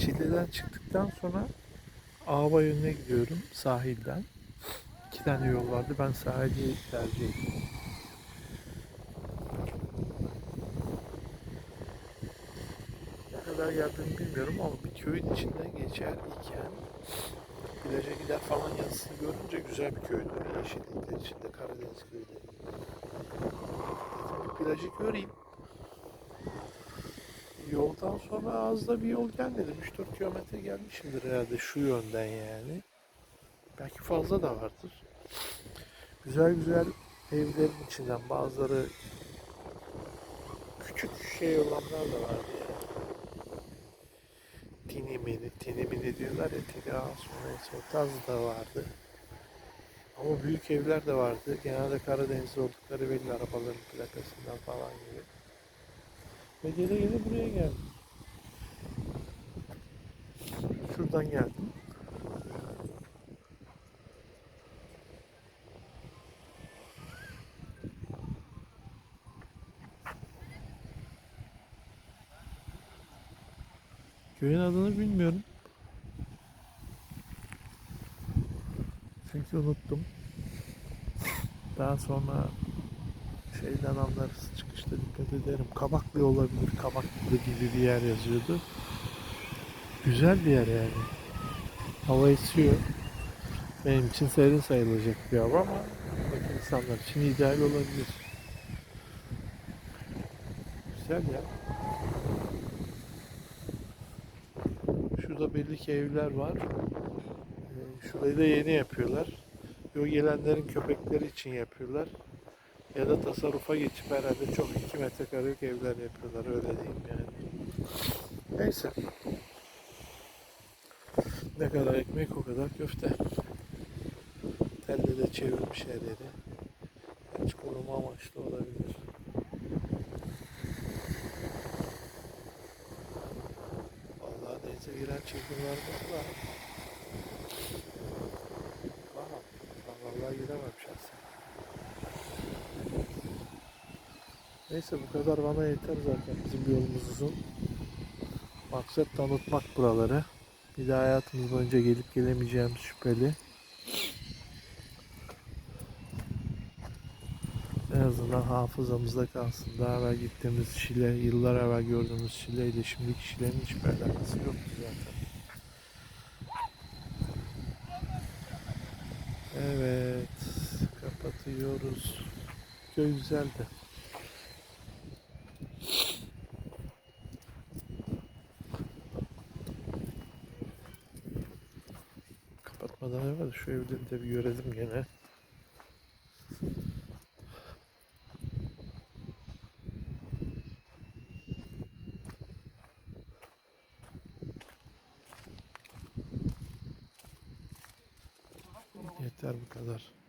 Çile'den çıktıktan sonra Ağba yönüne gidiyorum sahilden. İki tane yol vardı. Ben sahili tercih ettim. Ne kadar geldiğimi bilmiyorum ama bir köyün içinden geçerken plaja gider falan yazısını görünce güzel bir köydü. Yeşillikler içinde Karadeniz köyleri. Dedim plajı göreyim. Yoldan sonra az bir yol gelmedim. 3-4 kilometre gelmişimdir herhalde şu yönden yani. Belki fazla da vardır. Güzel güzel evlerin içinden bazıları küçük şey olanlar da vardı ya. Tinimini, tinimini diyorlar ya, tini asu neyse o tarz da vardı. Ama büyük evler de vardı. Genelde Karadeniz'de oldukları belli arabaların plakasından falan gibi. Ve gele gele buraya geldim. Şuradan geldim. Köyün adını bilmiyorum. Çünkü unuttum. Daha sonra şeyden anlarız çıkışta dikkat ederim. Kabaklı olabilir. Kabaklı gibi bir yer yazıyordu. Güzel bir yer yani. Hava esiyor. Benim için serin sayılacak bir hava ama insanlar için ideal olabilir. Güzel ya. Şurada belli ki evler var. Ee, Şurayı da yeni yapıyorlar. Yo gelenlerin köpekleri için yapıyorlar. Ya da tasarrufa geçip herhalde çok 2 metrekarelik evler yapıyorlar öyle diyeyim yani. Neyse. Ne kadar ekmek o kadar köfte. Telle de çevirmiş her yeri. Hiç koruma amaçlı olabilir. Vallahi denize giren çılgınlar var. Aha, vallahi giremem Neyse bu kadar bana yeter zaten bizim yolumuz uzun. Maksat tanıtmak buraları. Bir daha hayatımız boyunca gelip gelemeyeceğimiz şüpheli. En azından hafızamızda kalsın. Daha evvel gittiğimiz Şile, yıllar evvel gördüğümüz Şile ile şimdiki Şile'nin hiçbir alakası yoktu zaten. Evet, kapatıyoruz. Köy güzeldi. Kapatmadan evvel şu de bir görelim gene. Yeter bu kadar.